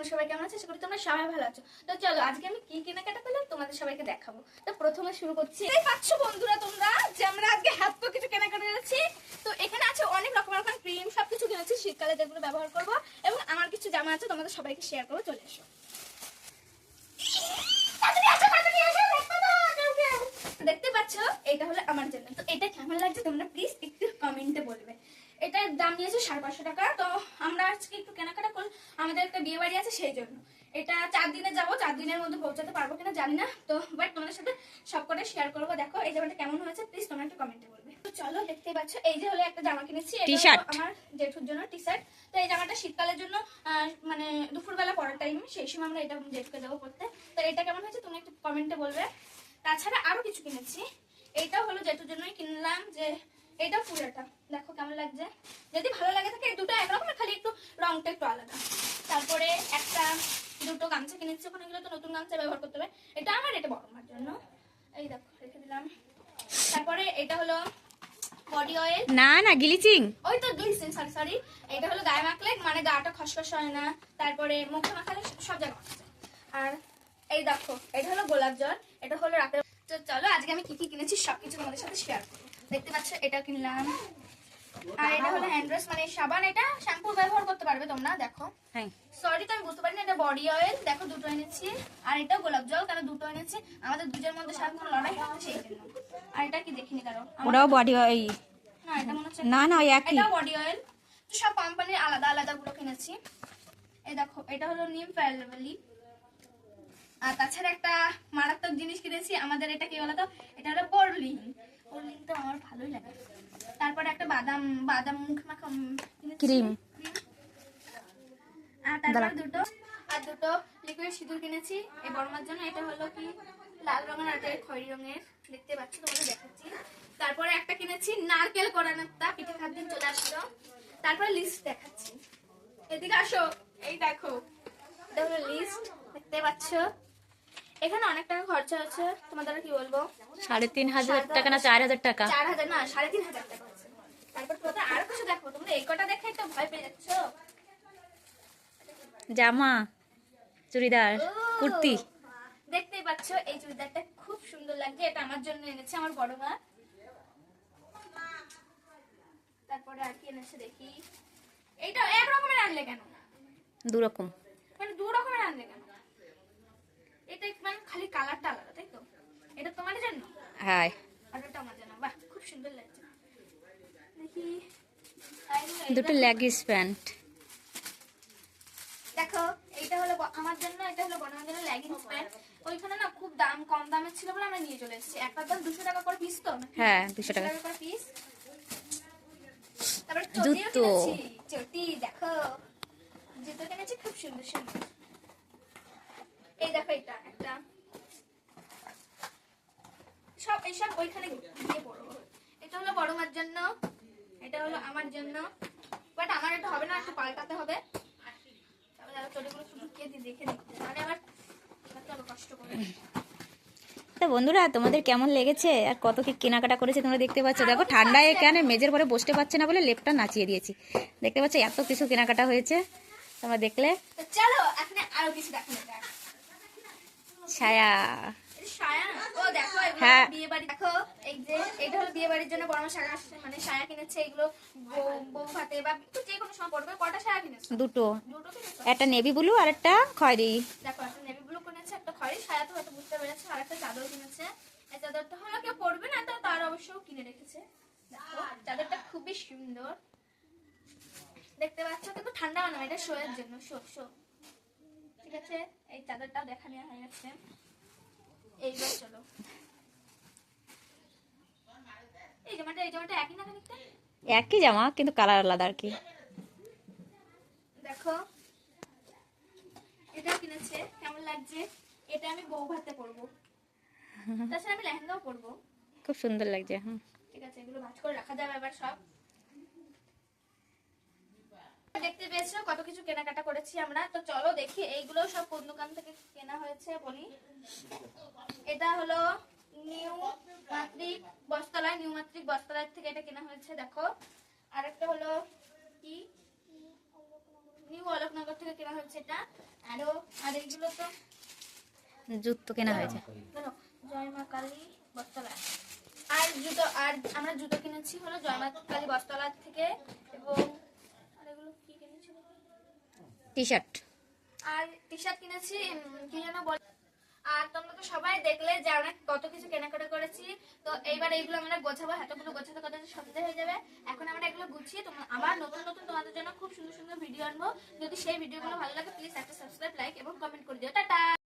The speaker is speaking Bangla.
তোমরা সবাই কেমন আছো? আশা করি তোমরা সবাই ভালো আছো। তো চলো, আজকে আমি কি কেনাকাটা করলাম তোমাদের সবাইকে দেখাবো। তো প্রথমে শুরু করছি। এই পাচ্ছ বন্ধুরা তোমরা যে আমরা আজকে হাত তো কিছু কেনাকাটা করেছি। তো এখানে আছে অনেক রকম রকম ক্রিম, সবকিছু কিনেছি, শীতকালে যেগুলো ব্যবহার করব। এবং আমার কিছু জামা আছে, তোমাদের সবাইকে শেয়ার করব, চলে এসো। দেখতে পাচ্ছ, এটা হলো আমার জন্য। তো এটা কেমন লাগছে তোমরা প্লিজ একটু কমেন্টে বলবে। এটার দাম নিয়েছে সাড়ে পাঁচশো টাকা। তো আমরা আজকে একটু কেনাকাটা করলাম আমাদের একটা বিয়ে বাড়ি আছে সেই জন্য। এটা চার দিনে যাব চার দিনের মধ্যে পৌঁছাতে পারব কিনা জানি না। তো বাট তোমাদের সাথে সবকটা শেয়ার করব। দেখো এই জামাটা কেমন হয়েছে? প্লিজ তোমরা একটু কমেন্টে বলবে। তো চলো দেখতেই পাচ্ছ এই যে হলো একটা জামা কিনেছি। আমার জেঠুর জন্য টি শার্ট তো এই জামাটা শীতকালের জন্য আহ, মানে দুপুরবেলা পড়ার টাইম সেই সময় আমরা এটা জেঠুকে যাব পড়তে তো এটা কেমন হয়েছে তুমি একটু কমেন্টে বলবে। তাছাড়া আরও কিছু কিনেছি। এইটাও হলো জেঠুর জন্যই কিনলাম যে এটা পুরোটা। দেখো কেমন লাগছে? যদি ভালো লাগে থাকে দুটো একরকম খালি একটু রংটা একটু আলাদা। তারপরে একটা দুটো গামছা কিনেছি ওখানে গেলে তো নতুন গামছা ব্যবহার করতে হবে। এটা আমার এটা বড় মার জন্য। এই দেখো রেখে দিলাম। তারপরে এটা হলো বডি অয়েল না না গিলিচিং ওই তো গ্লিসিন সরি সরি এটা হলো গায়ে মাখলে মানে গাটা খসখস হয় না। তারপরে মুখে মাখালে সব জায়গায় আর এই দেখো এটা হলো গোলাপ জল। এটা হলো রাতের তো চলো আজকে আমি কি কি কিনেছি সবকিছু তোমাদের সাথে শেয়ার করব দেখতে পাচ্ছ এটা কিনলাম। আর এটা হলো হ্যান্ড ওয়াশ মানে সাবান এটা শ্যাম্পু ব্যবহার করতে পারবে তোমরা দেখো। হ্যাঁ। সরি তো আমি বুঝতে পারিনি এটা বডি অয়েল দেখো দুটো এনেছি। আর এটা গোলাপ জল কেন দুটো এনেছি? আমাদের দুজনের মধ্যে সারাক্ষণ লড়াই হচ্ছে সেই জন্য। আর এটা কি দেখিনি কারও? ওরাও বডি ওই না এটা মনে হচ্ছে না না একই। এটা বডি অয়েল তো সব কোম্পানির আলাদা আলাদা গুলো কিনেছি। এই দেখো এটা হলো নিম ফেয়ারলি আর তাছাড়া একটা মারাত্মক জিনিস কিনেছি আমাদের এটা কি বলতো? এটা হলো বোরলিন। বোরলিন তো আমার ভালোই লাগে। তারপরে একটা বাদাম বাদাম মুখ মাখা উম, কিনেছি। Cream। Cream। আর তারপর দুটো আর দুটো লিকুইড সিঁদুর কিনেছি। এই বর্মার জন্য এটা হলো কি লাল রঙের আর এটা খয়েরি রঙের। দেখতে পাচ্ছ তোমাদের দেখাচ্ছি। তারপরে একটা কিনেছি নারকেল কোরানোত্তা পিঠে খাদ্য চলে আসলো। তারপরে লিস্ট দেখাচ্ছি। এদিকে আসো এই দেখো এটা হলো লিস্ট দেখতে পাচ্ছ। এখানে অনেক টাকা খরচা হচ্ছে। তোমাদের কি বলব? সাড়ে তিন হাজার টাকা না চার হাজার টাকা? চার হাজার না সাড়ে তিন হাজার টাকা তারপর তোমাদের আরও কিছু দেখো। তোমরা এই কটা দেখে তো ভয় পেয়ে যাচ্ছ। জামা চুড়িদার কুর্তি। দেখতেই পাচ্ছ এই চুড়িদারটা খুব সুন্দর লাগছে। এটা আমার জন্য এনেছে আমার বড় মা। তারপরে আর কি এনেছে দেখি। এইটা এক রকমের আনলে কেন? দু রকম মানে দু রকমের আনলে কেন এটা মানে খালি কালারটা আলাদা তাই তো এটা তোমার জন্য হ্যাঁ আর এটা আমার জন্য বাহ খুব সুন্দর লাগছে দেখি তাই হলো এই দুটো লেগিস প্যান্ট। দেখো এইটা হলো আমার জন্য এটা হলো বনার জন্য লেগিংস প্যান্ট ওইখানে না খুব দাম কম দামের ছিল বলে আমরা নিয়ে চলে এসেছি। একটার দাম দুশো টাকা করে পিস তো? হ্যাঁ দুশো টাকা। করে পিস তারপরে জুতো। চটি দেখো। জুতো কিনেছি খুব সুন্দর সুন্দর। এই দেখো এটা একটা সব এইসব ওইখানে গিয়ে পড়ব এটা হলো বড় মার জন্য এটা হলো আমার জন্য। বাট আমার এটা হবে না একটু পাল্টাতে হবে। তাহলে চটিগুলো একটু ঢুকিয়ে দিই দেখে দেখতে তাহলে আবার কষ্ট করে। তা বন্ধুরা তোমাদের কেমন লেগেছে? আর কত কি কেনাকাটা করেছে তোমরা দেখতে পাচ্ছ? দেখো ঠান্ডায় এখানে। মেজের পরে বসতে পারছে না বলে লেপটা নাচিয়ে দিয়েছি। দেখতে পাচ্ছ এত কিছু কেনাকাটা হয়েছে। তোমরা দেখলে? চলো এখন আরও কিছু এটা সায়া। না? ও দেখো এগুলো হ্যাঁ। বিয়ে বাড়ি দেখো এই যে এটা হলো বিয়ে বাড়ির জন্য বড় সায়া মানে সায়া কিনেছে এগুলো বউ- বউ ভাতে বা যে কোনো সময় পড়বে কটা সায়া কিনেছে? দুটো। দুটো একটা নেভি ব্লু আর একটা খয়েরি। দেখো একটা নেভি ব্লু কিনেছে একটা খয়েরি। সায়া তো হয়তো বুঝতে পেরেছে আর একটা চাদর কিনেছে। এই চাদরটা হলো কেউ পড়বে না তো তার অবশ্য কিনে রেখেছে। চাদরটা খুবই সুন্দর। দেখতে পাচ্ছ কিন্তু ঠান্ডা না এটা শোয়ের জন্য। Show show. ঠিক আছে? এই চাদরটাও দেখা নেওয়া হয়ে গেছে। এইবার চলো। এই জামাটা এই জামাটা একই না খানিকটা? একই জামা কিন্তু কালার আলাদা আর কি। দেখো এটা কিনেছে কেমন লাগছে? এটা আমি বউ ভাতে পরবো। তাছাড়া আমি লেহেঙ্গাও পরবো। খুব সুন্দর লাগছে হুম। ঠিক আছে এগুলো ভাজ করে রাখা যাবে এবার সব। দেখতে কত কিছু কেনাকাটা করেছি আমরা। তো চলো দেখি এইগুলো সব কোন দোকান থেকে কেনা হয়েছে বলি। এটা হলো নিউ মাত্রিক বস্তলায় নিউ মাত্রিক বস্তলায় থেকে এটা কেনা হয়েছে দেখো। আরেকটা হলো কি? নিউ অলোকনগর থেকে কেনা হয়েছে এটা। আরও আর এইগুলো তো জুতো কেনা হয়েছে। জয় মা কালী বস্তলা আর জুতো আর আমরা জুতো কিনেছি হলো জয় মা কালী বস্তলা থেকে এবং আর এগুলো কি কিনেছি টি শার্ট আর টি শার্ট কিনেছি কি যেন বলে। আর তোমরা তো সবাই দেখলে যে আমরা কত কিছু কেনাকাটা করেছি। তো এইবার এইগুলো আমরা গোছাবো, এতগুলো গোছাতে কত সন্ধ্যা হয়ে যাবে। এখন আমরা এগুলো গুছিয়ে তোমরা আবার নতুন নতুন তোমাদের জন্য খুব সুন্দর সুন্দর ভিডিও আনব। যদি সেই ভিডিওগুলো ভালো লাগে প্লিজ একটা সাবস্ক্রাইব লাইক এবং কমেন্ট করে দিও। টাটা!